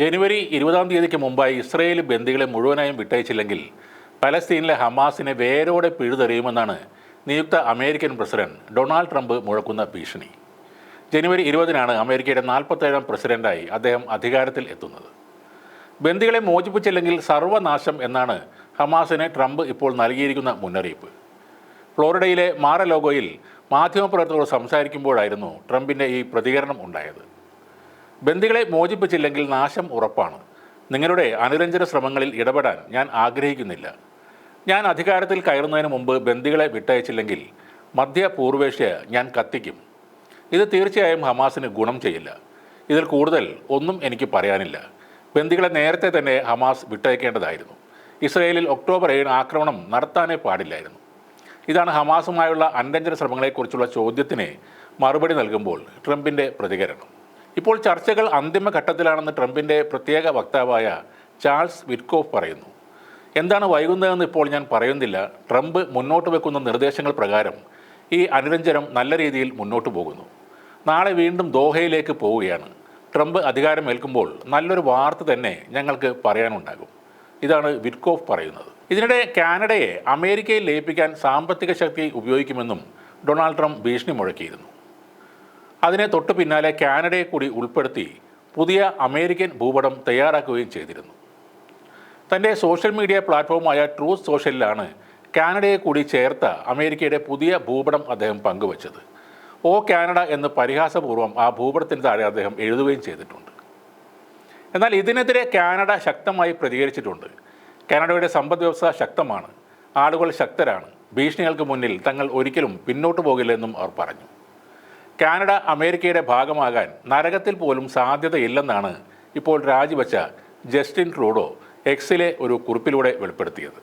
ജനുവരി ഇരുപതാം തീയതിക്ക് മുമ്പായി ഇസ്രയേൽ ബന്ദികളെ മുഴുവനായും വിട്ടയച്ചില്ലെങ്കിൽ പലസ്തീനിലെ ഹമാസിനെ വേരോടെ പിഴുതെറിയുമെന്നാണ് നിയുക്ത അമേരിക്കൻ പ്രസിഡന്റ് ഡൊണാൾഡ് ട്രംപ് മുഴക്കുന്ന ഭീഷണി. ജനുവരി ഇരുപതിനാണ് അമേരിക്കയുടെ നാൽപ്പത്തേഴാം പ്രസിഡന്റായി അദ്ദേഹം അധികാരത്തിൽ എത്തുന്നത്. ബന്ദികളെ മോചിപ്പിച്ചില്ലെങ്കിൽ സർവനാശം എന്നാണ് ഹമാസിന് ട്രംപ് ഇപ്പോൾ നൽകിയിരിക്കുന്ന മുന്നറിയിപ്പ്. ഫ്ലോറിഡയിലെ മാറലോഗോയിൽ മാധ്യമപ്രവർത്തകരോട് സംസാരിക്കുമ്പോഴായിരുന്നു ട്രംപിന്റെ ഈ പ്രതികരണം ഉണ്ടായത്. ബന്ദികളെ മോചിപ്പിച്ചില്ലെങ്കിൽ നാശം ഉറപ്പാണ്. നിങ്ങളുടെ അനുരഞ്ജന ശ്രമങ്ങളിൽ ഇടപെടാൻ ഞാൻ ആഗ്രഹിക്കുന്നില്ല. ഞാൻ അധികാരത്തിൽ കയറുന്നതിന് മുമ്പ് ബന്ദികളെ വിട്ടയച്ചില്ലെങ്കിൽ മധ്യ പൂർവേഷ്യ ഞാൻ കത്തിക്കും. ഇത് തീർച്ചയായും ഹമാസിന് ഗുണം ചെയ്യില്ല. ഇതിൽ കൂടുതൽ ഒന്നും എനിക്ക് പറയാനില്ല. ബന്ദികളെ നേരത്തെ തന്നെ ഹമാസ് വിട്ടയക്കേണ്ടതായിരുന്നു. ഇസ്രയേലിൽ ഒക്ടോബർ ഏഴിന് ആക്രമണം നടത്താനേ പാടില്ലായിരുന്നു. ഇതാണ് ഹമാസുമായുള്ള അനുരഞ്ജന ശ്രമങ്ങളെക്കുറിച്ചുള്ള ചോദ്യത്തിന് മറുപടി നൽകുമ്പോൾ ട്രംപിന്റെ പ്രതികരണം. ഇപ്പോൾ ചർച്ചകൾ അന്തിമഘട്ടത്തിലാണെന്ന് ട്രംപിന്റെ പ്രത്യേക വക്താവായ ചാൾസ് വിറ്റ്കോഫ് പറയുന്നു. എന്താണ് വൈകുന്നതെന്ന് ഇപ്പോൾ ഞാൻ പറയുന്നില്ല. ട്രംപ് മുന്നോട്ട് വെക്കുന്ന നിർദ്ദേശങ്ങൾ പ്രകാരം ഈ അനുരഞ്ജനം നല്ല രീതിയിൽ മുന്നോട്ട് പോകുന്നു. നാളെ വീണ്ടും ദോഹയിലേക്ക് പോവുകയാണ്. ട്രംപ് അധികാരമേൽക്കുമ്പോൾ നല്ലൊരു വാർത്ത തന്നെ ഞങ്ങൾക്ക് പറയാനുണ്ടാകും. ഇതാണ് വിറ്റ്കോഫ് പറയുന്നത്. ഇതിനിടെ കാനഡയെ അമേരിക്കയിൽ ലയിപ്പിക്കാൻ സാമ്പത്തിക ശക്തി ഉപയോഗിക്കുമെന്നും ഡൊണാൾഡ് ട്രംപ് ഭീഷണി മുഴക്കിയിരുന്നു. അതിനെ തൊട്ടു പിന്നാലെ കാനഡയെ കൂടി ഉൾപ്പെടുത്തി പുതിയ അമേരിക്കൻ ഭൂപടം തയ്യാറാക്കുകയും ചെയ്തിരുന്നു. തന്റെ സോഷ്യൽ മീഡിയ പ്ലാറ്റ്ഫോമായ ട്രൂത്ത് സോഷ്യലിലാണ് കാനഡയെ കൂടി ചേർത്ത അമേരിക്കയുടെ പുതിയ ഭൂപടം അദ്ദേഹം പങ്കുവച്ചത്. ഓ കാനഡ എന്ന് പരിഹാസപൂർവം ആ ഭൂപടത്തിന് താഴെ അദ്ദേഹം എഴുതുകയും ചെയ്തിട്ടുണ്ട്. എന്നാൽ ഇതിനെതിരെ കാനഡ ശക്തമായി പ്രതികരിച്ചിട്ടുണ്ട്. കാനഡയുടെ സമ്പദ് വ്യവസ്ഥ ശക്തമാണ്. ആളുകൾ ശക്തരാണ്. ഭീഷണികൾക്ക് മുന്നിൽ തങ്ങൾ ഒരിക്കലും പിന്നോട്ട് പോകില്ലെന്നും അവർ പറഞ്ഞു. കാനഡ അമേരിക്കയുടെ ഭാഗമാകാൻ നരകത്തിൽ പോലും സാധ്യതയില്ലെന്നാണ് ഇപ്പോൾ രാജിവെച്ച ജസ്റ്റിൻ ട്രൂഡോ എക്സിലെ ഒരു കുറിപ്പിലൂടെ വെളിപ്പെടുത്തിയത്.